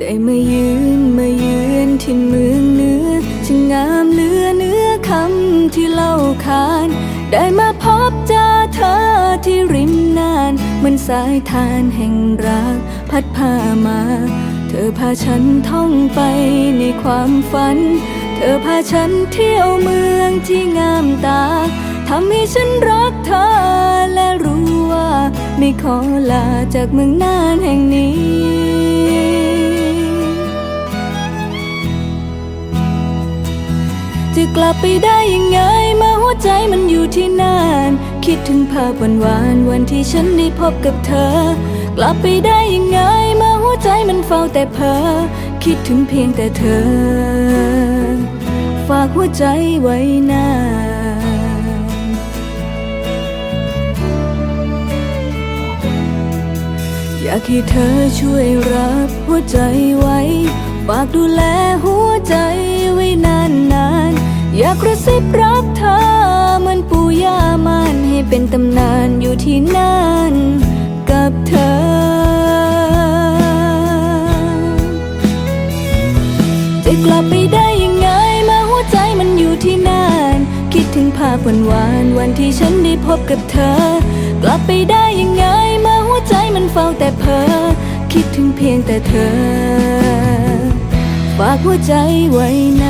ได้มายืนมายืนที่เมืองเนื้อช่างงามเหลือเนื้อคำที่เล่าขาน ได้มาพบเจอเธอที่ริมนานเหมือนสายทานแห่งรัก พัดพามา เธอพาฉันท่องไปในความฝัน เธอพาฉันเที่ยวเมืองที่งามตาทำให้ฉันรักเธอและรู้ว่า ไม่ขอลาจากเมืองน่านแห่งนี้ กลับไปได้ยังไงมื่อหัวใจมันอยู่ที่น่านคิดถึงภาพวันวานวันที่ฉันได้พบกับเธอ กลับไปได้ยังไงมื่อหัวใจมันเฝ้าแต่เพ้อคิดถึงเพียงแต่เธอ ฝากหัวใจไว้นานอยากให้เธอช่วยรับหัวใจไว้ ฝากดูแลหัวใจไว้นานนานๆ อยากกระซิบรักเธอเหมือนปู่ย่ามันให้เป็นตำนานอยู่ที่นั่นกับเธอ จะกลับไปได้ยังไงมื่อหัวใจมันอยู่ที่นั่นคิดถึงภาพวันวานวันที่ฉันได้พบกับเธอ กลับไปได้ยังไงมื่อหัวใจมันเฝ้าแต่เพ้อคิดถึงเพียงแต่เธอ ฝากหัวใจไว้นาน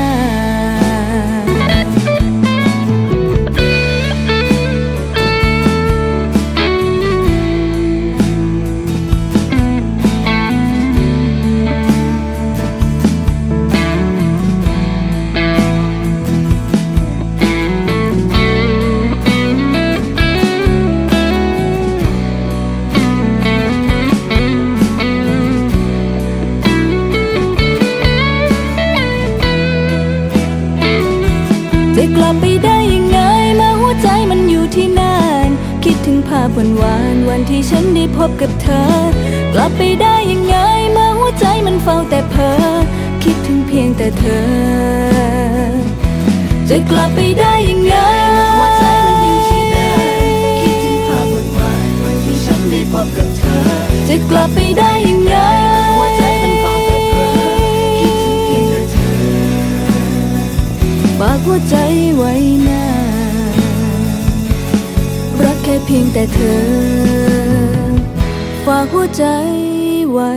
จะ วันวานวันที่ฉันได้พบกับเธอ กลับไปได้ยังไงเมื่อหัวใจมันเฝ้าแต่เพ้อคิดถึงเพียงแต่เธอ จะกลับไปได้ยังไงหัวใจมันยู่ที่นั่นคิดถึงภาพวันวานวันที่ฉันได้พบกับเธอจะกลับไปได้ยังไงหัวใจมันเฝ้าแต่เพ้อคิดถึงเพียงแต่เธอฝากหัวใจไว้นา พียงแต่เธอ ฝากหัวใจไว้